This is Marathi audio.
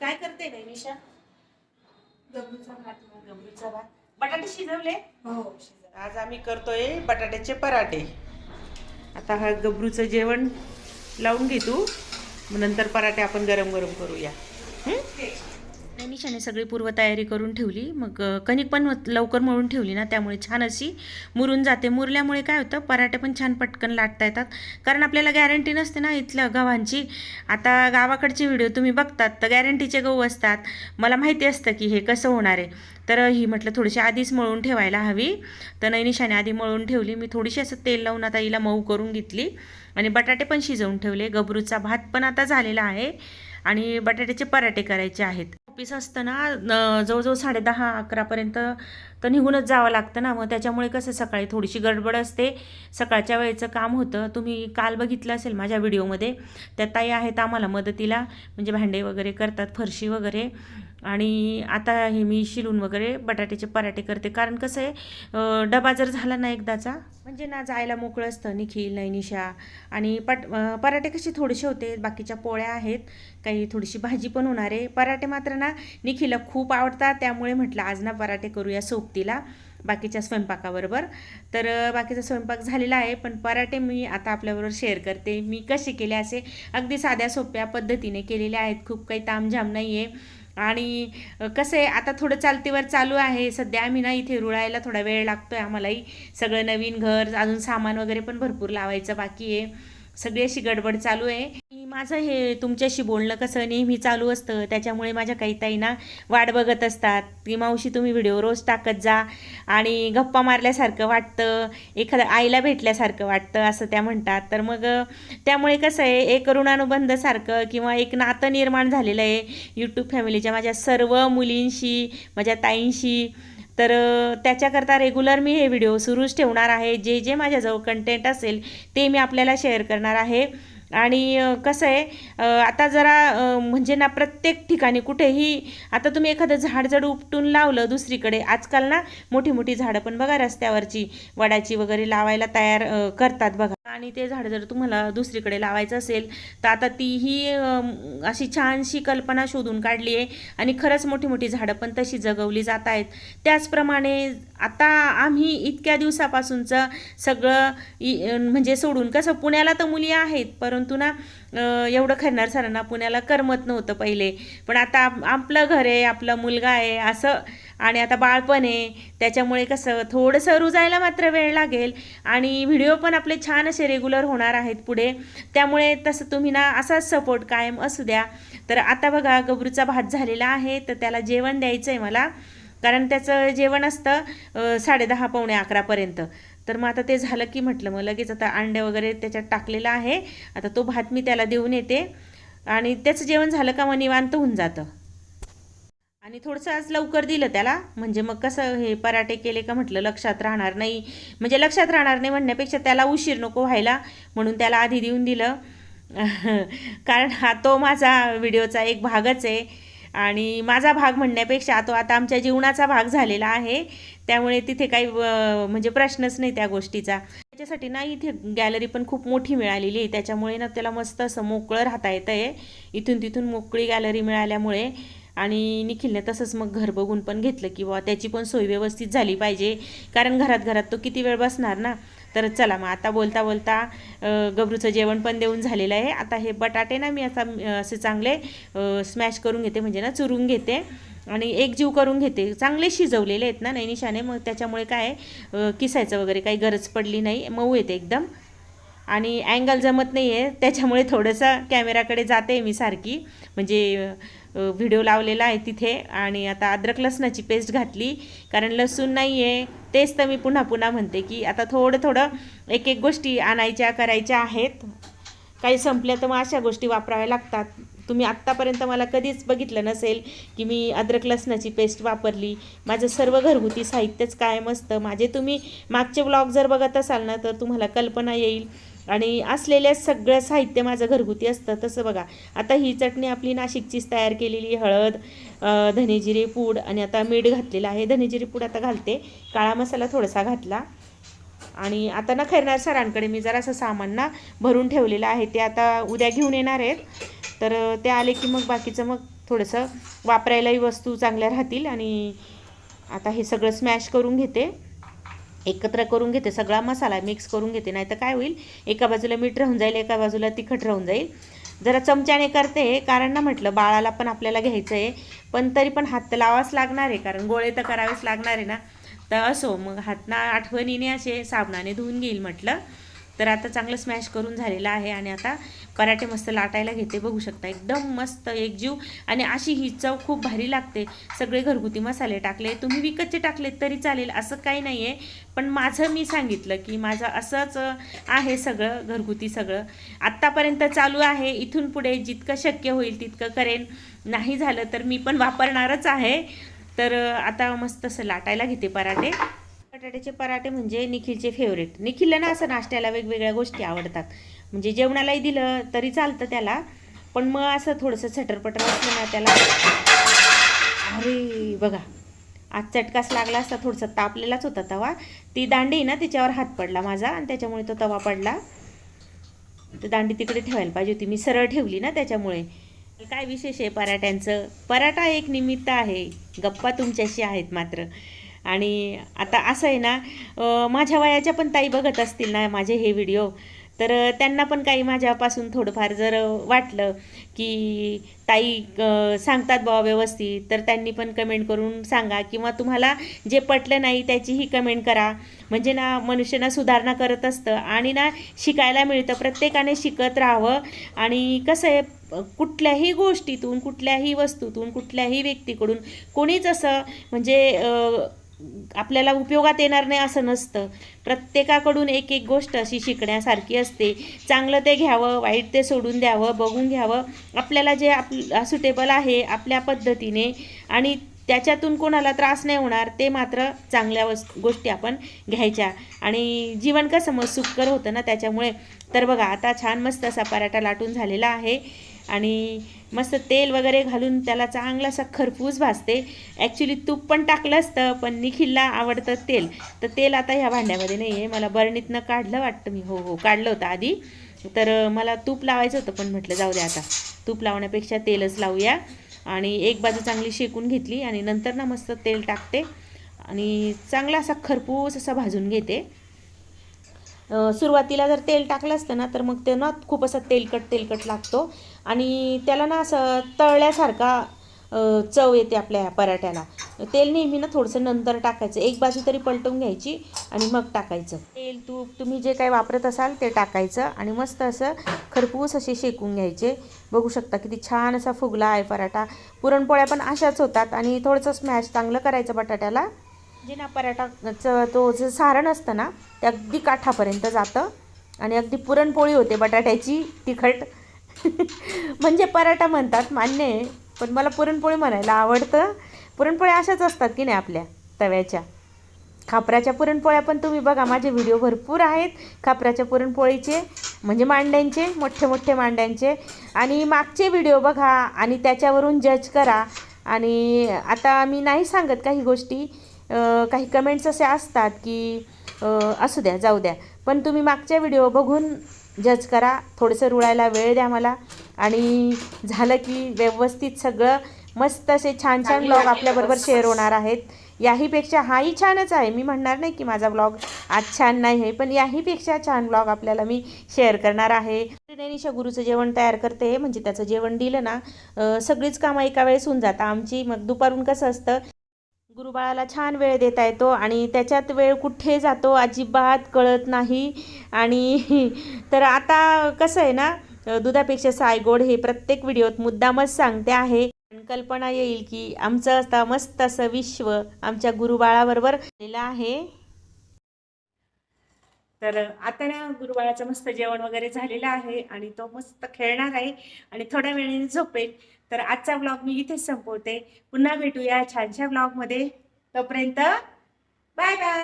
काय करते निशा? गबरूचा भात गंभीरचा भात. बटाटे शिजवले? हो आज आम्ही करतोय बटाट्याचे पराठे. आता हा गबरूचं जेवण लावून घे तू मग नंतर पराठे आपण गरम गरम करूया निशाने सगळी पूर्वतयारी करून ठेवली. मग कणिक पण लवकर मळून ठेवली ना त्यामुळे छान अशी मुरून जाते. मुरल्यामुळे काय होतं पराठे पण छान पटकन लाटता येतात. कारण आपल्याला गॅरंटी नसते ना इथल्या गव्हांची. आता गावाकडचे व्हिडिओ तुम्ही बघतात तर गॅरंटीचे गहू असतात. मला माहिती असतं की हे कसं होणार आहे. तर ही म्हटलं थोडीशी आधीच मळून ठेवायला हवी. तर नैनिशाने आधी मळून ठेवली. मी थोडीशी असं तेल लावून आता हिला मऊ करून घेतली. आणि बटाटे पण शिजवून ठेवले. गबरूचा भात पण आता झालेला आहे. आणि बटाट्याचे पराठे करायचे आहेत. ऑफिस असतं ना जवळजवळ साडे दहा अकरापर्यंत तर निघूनच जावं लागतं ना. मग त्याच्यामुळे कसं सकाळी थोडीशी गडबड असते. सकाळच्या वेळेचं काम होतं. तुम्ही काल बघितलं असेल माझ्या व्हिडिओमध्ये. त्या ताई आहेत आम्हाला मदतीला. म्हणजे भांडे वगैरे करतात फरशी वगैरे. आणि आता हे मी शिलून वगैरे बटाट्याचे पराठे करते. कारण कसं आहे डबा जर झाला ना एकदाचा म्हणजे ना जायला मोकळं असतं निखिल नैनिशा आणि पट पराठे कसे थोडेसे होते बाकीच्या पोळ्या आहेत काही थोडीशी भाजी पण होणार आहे. पराठे मात्र ना निखिलला खूप आवडतात त्यामुळे म्हटलं आज ना पराठे करूया सोबतीला बाकीच्या स्वयंपाकाबरोबर. तर बाकीचा स्वयंपाक झालेला आहे पण पराठे मी आता आपल्याबरोबर शेअर करते. मी कसे केले असे अगदी साध्या सोप्या पद्धतीने केलेले आहेत. खूप काही तामझाम नाही आहे आणि कसं आहे आता थोडं चालतीवर चालू आहे. सध्या आम्ही ना इथे रुळायला थोडा वेळ लागतो आहे आम्हालाही सगळं नवीन घर अजून सामान वगैरे पण भरपूर लावायचं बाकी आहे. सगळी अशी गडबड चालू आहे. माझं हे तुमच्याशी बोलणं कसं नेहमी चालू असतं त्याच्यामुळे माझ्या काही ताई ना वाट बघत असतात. की मावशी तुम्ही व्हिडिओ रोज टाकत जा आणि गप्पा मारल्यासारखं वाटतं एखाद्या आईला भेटल्यासारखं वाटतं असं त्या म्हणतात. तर मग त्यामुळे कसं आहे एक ऋणानुबंधसारखं किंवा एक नातं निर्माण झालेलं आहे. यूट्यूब फॅमिलीच्या माझ्या सर्व मुलींशी माझ्या ताईंशी तर त्याच्याकरता रेग्युलर मी हे व्हिडिओ सुरूच ठेवणार आहे. जे जे माझ्याजवळ कंटेंट असेल ते मी आपल्याला शेअर करणार आहे. आणि कसं आहे आता जरा म्हणजे ना प्रत्येक ठिकाणी कुठेही आता तुम्ही एखादं झाड जड उपटून लावलं दुसरीकडे आजकाल ना मोठी मोठी झाडं पण बघा रस्त्यावरची वडाची वगैरे लावायला तयार करतात बघा. आणि ते झाड जर तुम्हाला दुसरीकडे लावायचं असेल तर आता तीही अशी छानशी कल्पना शोधून काढली आहे. आणि खरंच मोठी मोठी झाडं पण तशी जगवली जात आहेत. त्याचप्रमाणे आता आम्ही इतक्या दिवसापासूनचं सगळं म्हणजे सोडून कसं पुण्याला तर मुली आहेत परंतु ना एवढं खरणार सरांना पुण्याला करमत नव्हतं पहिले. पण आता आपलं घर आहे आपला मुलगा आहे असं आणि आता बाळपण आहे. त्याच्यामुळे कसं थोडंसं रुजायला मात्र वेळ लागेल. आणि व्हिडिओ पण आपले छान असे रेग्युलर होणार आहेत पुढे. त्यामुळे तसं तुम्ही ना असाच सपोर्ट कायम असू द्या. तर आता बघा गबरूचा भात झालेला आहे. तर त्याला जेवण द्यायचं आहे मला. कारण त्याचं जेवण असतं साडेदहा पावणे अकरापर्यंत तर मग आता ते झालं की म्हटलं मग लगेच आता अंडे वगैरे त्याच्यात टाकलेलं आहे. आता तो भात मी त्याला देऊन येते. आणि त्याचं जेवण झालं का मग निवांत होऊन जातं. आणि थोडंसं आज लवकर दिलं त्याला. म्हणजे मग कसं हे पराठे केले का म्हटलं लक्षात राहणार नाही. म्हणजे लक्षात राहणार नाही म्हणण्यापेक्षा त्याला उशीर नको व्हायला म्हणून त्याला आधी देऊन दिलं. कारण हा तो माझा व्हिडिओचा एक भागच आहे. आणि माझा भाग म्हणण्यापेक्षा तो आता आमच्या जीवनाचा भाग झालेला आहे. त्यामुळे तिथे काही म्हणजे प्रश्नच नाही त्या गोष्टीचा. त्याच्यासाठी ना इथे गॅलरी पण खूप मोठी मिळालेली आहे. त्याच्यामुळे ना त्याला मस्त असं मोकळं राहता येतं आहे इथून तिथून मोकळी गॅलरी मिळाल्यामुळे आणि निखिलने तसंच मग घर बघून पण घेतलं की बा त्याची पण सोय व्यवस्थित झाली पाहिजे. कारण घरात घरात तो किती वेळ बसणार ना? तर चला मग आता बोलता बोलता गबरूचं जेवण पण देऊन झालेलं आहे. आता हे बटाटे ना मी आता असे चांगले स्मॅश करून घेते म्हणजे ना चुरून घेते. आणि एक जीव करून घेते. चांगले शिजवलेले आहेत ना नैनिशाने. मग त्याच्यामुळे काय आहे, किसायचं वगैरे काही गरज पडली नाही. मऊ येते एकदम. आणि अँगल जमत नाही आहे त्याच्यामुळे थोडंसं कॅमेराकडे जाते मी सारखी. म्हणजे व्हिडिओ लावलेला आहे तिथे आणि आता अद्रक लसणाची पेस्ट घातली. कारण लसूण नाही आहे तेच तर मी पुन्हा पुन्हा म्हणते की आता थोडं थोडं एक एक गोष्टी आणायच्या करायच्या आहेत. काही संपल्या तर मग अशा गोष्टी वापराव्या लागतात. तुम्ही आत्तापर्यंत मला कधीच बघितलं नसेल की मी अद्रक लसणाची पेस्ट वापरली. माझं सर्व घरगुती साहित्यच कायम असतं. माझे तुम्ही मागचे ब्लॉग जर बघत असाल ना तर तुम्हाला कल्पना येईल. आणि असलेल्या सगळं साहित्य माझं घरगुती असतं तसं बघा. आता ही चटणी आपली नाशिकचीच तयार केलेली हळद धनेजिरे पूड आणि आता मीठ घातलेलं आहे. धनेजिरे पूड आता घालते. काळा मसाला थोडासा घातला. आणि आता ना खैरनार सरांकडे मी जरासं सामान ना भरून ठेवलेलं आहे. ते आता उद्या घेऊन येणार आहेत. तर ते आले की मग बाकीचं मग थोडंसं वापरायलाही वस्तू चांगल्या राहतील आणि आता हे सगळं स्मॅश करून घेते. एकत्र करून घेते सगळा मसाला मिक्स करून घेते नाही तर काय होईल? एका बाजूला मीठ राहून जाईल एका बाजूला तिखट राहून जाईल. जरा चमच्याने करते कारण ना म्हटलं बाळाला पण आपल्याला घ्यायचं आहे पण तरी पण हात तर लावाच लागणार आहे कारण गोळे तर करावेच लागणार आहे ना. तर असो मग हात ना आठवणीने असे साबणाने धुवून घेईल म्हटलं. तर आता चांगलं स्मॅश करून झालेलं आहे आणि आता पराठे मस्त लाटायला घेते. बघू शकता एकदम मस्त एकजीव आणि अशी ही चव खूप भारी लागते. सगळे घरगुती मसाले टाकले तुम्ही विकतचे टाकलेत तरी चालेल असं काही नाही आहे पण माझं मी सांगितलं की माझं असंच आहे सगळं घरगुती सगळं. आत्तापर्यंत चालू आहे इथून पुढे जितकं शक्य होईल तितकं करेन. नाही झालं तर मी पण वापरणारच आहे. तर आता मस्त असं लाटायला घेते पराठे. बटाट्याचे पराठे म्हणजे निखिलचे फेवरेट निखिलला ना असं नाश्त्याला वेगवेगळ्या गोष्टी आवडतात. म्हणजे जेवणालाही दिलं तरी चालतं त्याला पण मग असं थोडंसं सटरपटर असलं ना त्याला. अरे बघा आज चटकाच लागला असता थोडंसं तापलेलाच होता तवा. ती दांडी ना तिच्यावर हात पडला माझा आणि त्याच्यामुळे तो तवा पडला. तर दांडी तिकडे ठेवायला पाहिजे होती. मी सरळ ठेवली ना त्याच्यामुळे. काय विशेष आहे पराठ्यांचं? पराठा एक निमित्त आहे. गप्पा तुमच्याशी आहेत मात्र. आणि आता असं आहे ना माझ्या वयाच्या पण ताई बघत असतील ना माझे हे व्हिडिओ तर त्यांना पण काही माझ्यापासून थोडंफार जर वाटलं की ताई सांगतात बाबा व्यवस्थित तर त्यांनी पण कमेंट करून सांगा किंवा तुम्हाला जे पटलं नाही त्याचीही कमेंट करा. म्हणजे ना मनुष्यना सुधारणा करत असतं आणि ना शिकायला मिळतं. प्रत्येकाने शिकत राहावं आणि कसं आहे कुठल्याही गोष्टीतून कुठल्याही वस्तूतून कुठल्याही व्यक्तीकडून कोणीच असं म्हणजे आपल्याला उपयोगात येणार नाही असं नसतं. प्रत्येकाकडून एक एक गोष्ट अशी शिकण्यासारखी असते. चांगलं ते घ्यावं वाईट ते सोडून द्यावं बघून घ्यावं. आपल्याला जे आप सुटेबल आहे आपल्या पद्धतीने आणि त्याच्यातून कोणाला त्रास नाही होणार ते मात्र चांगल्या वस् गोष्टी आपण घ्यायच्या. आणि जीवन कसं मग सुखकर होतं ना त्याच्यामुळे. तर बघा आता छान मस्त असा पराठा लाटून झालेला आहे. आणि मस्त तेल वगैरे घालून त्याला चांगला असा खरपूस भाजते. ॲक्च्युली तूप पण टाकलं असतं पण निखिलला आवडतं तेल. तर तेल आता ह्या भांड्यामध्ये नाही आहे मला बरणीतनं काढलं वाटतं मी. हो हो काढलं होतं आधी. तर मला तूप लावायचं होतं पण म्हटलं जाऊ द्या आता. तूप लावण्यापेक्षा तेलच लावूया. आणि एक बाजू चांगली शेकून घेतली आणि नंतर ना मस्त तेल टाकते. आणि चांगला असा खरपूस असा भाजून घेते. सुरुवातीला जर तेल टाकलं असतं ना तर मग ते ना खूप असं तेलकट तेलकट लागतो. आणि त्याला ना असं तळल्यासारखा चव येते आपल्या ह्या पराठ्याला. तेल नेहमी ना थोडंसं नंतर टाकायचं. एक बाजू तरी पलटून घ्यायची आणि मग टाकायचं. तेल तूप तुम्ही जे काही वापरत असाल ते टाकायचं आणि मस्त असं खरपूस असे शेकून घ्यायचे. बघू शकता किती छान असा फुगला आहे पराठा. पुरणपोळ्या पण अशाच होतात आणि थोडंसं स्मॅश चांगलं करायचं बटाट्याला. जे ना पराठाचं तो जे सारण असतं ना ते अगदी काठापर्यंत जातं आणि अगदी पुरणपोळी होते बटाट्याची तिखट. म्हणजे पराठा म्हणतात मान्य आहे. पण मला पुरणपोळी म्हणायला आवडतं. पुरणपोळ्या अशाच असतात की नाही आपल्या तव्याच्या. खापराच्या पुरणपोळ्या पण तुम्ही बघा माझे व्हिडिओ भरपूर आहेत. खापराच्या पुरणपोळीचे म्हणजे मांड्यांचे मोठे मोठे मांड्यांचे. आणि मागचे व्हिडिओ बघा आणि त्याच्यावरून जज करा. आणि आता मी नाही सांगत काही गोष्टी काही कमेंट्स असे असतात की असू द्या जाऊ द्या. पण तुम्ही मागच्या व्हिडिओ बघून जज करा. थोडंसं रुळायला वेळ द्या मला. आणि झालं की व्यवस्थित सगळं मस्त असे छान छान ब्लॉग आपल्याबरोबर शेअर होणार आहेत. याहीपेक्षा हाही छानच आहे. मी म्हणणार नाही की माझा ब्लॉग आज छान नाही आहे पण याहीपेक्षा छान ब्लॉग आपल्याला मी शेअर करणार आहे. नैनिशा गुरुचं जेवण तयार करते म्हणजे त्याचं जेवण दिलं ना सगळीच कामं एका वेळेस होऊन जातं आमची मग दुपारून कसं असतं गुरुबाळाला छान वेळ देता येतो आणि त्याच्यात वेळ कुठे जातो अजिबात कळत नाही. आणि तर आता कसं आहे ना दुधापेक्षा सायगोड हे प्रत्येक व्हिडिओत मुद्दामच सांगते आहे. कल्पना येईल की आमचं आता मस्त असं विश्व आमच्या गुरुबाळाबरोबर आलेलं आहे. तर आता ना गुरुबाळाचं मस्त जेवण वगैरे झालेलं आहे आणि तो मस्त खेळणार आहे आणि थोड्या वेळेने झोपेल. तर आजचा ब्लॉग मी इथेच संपवते. पुन्हा भेटूया छानशा ब्लॉगमध्ये तोपर्यंत बाय बाय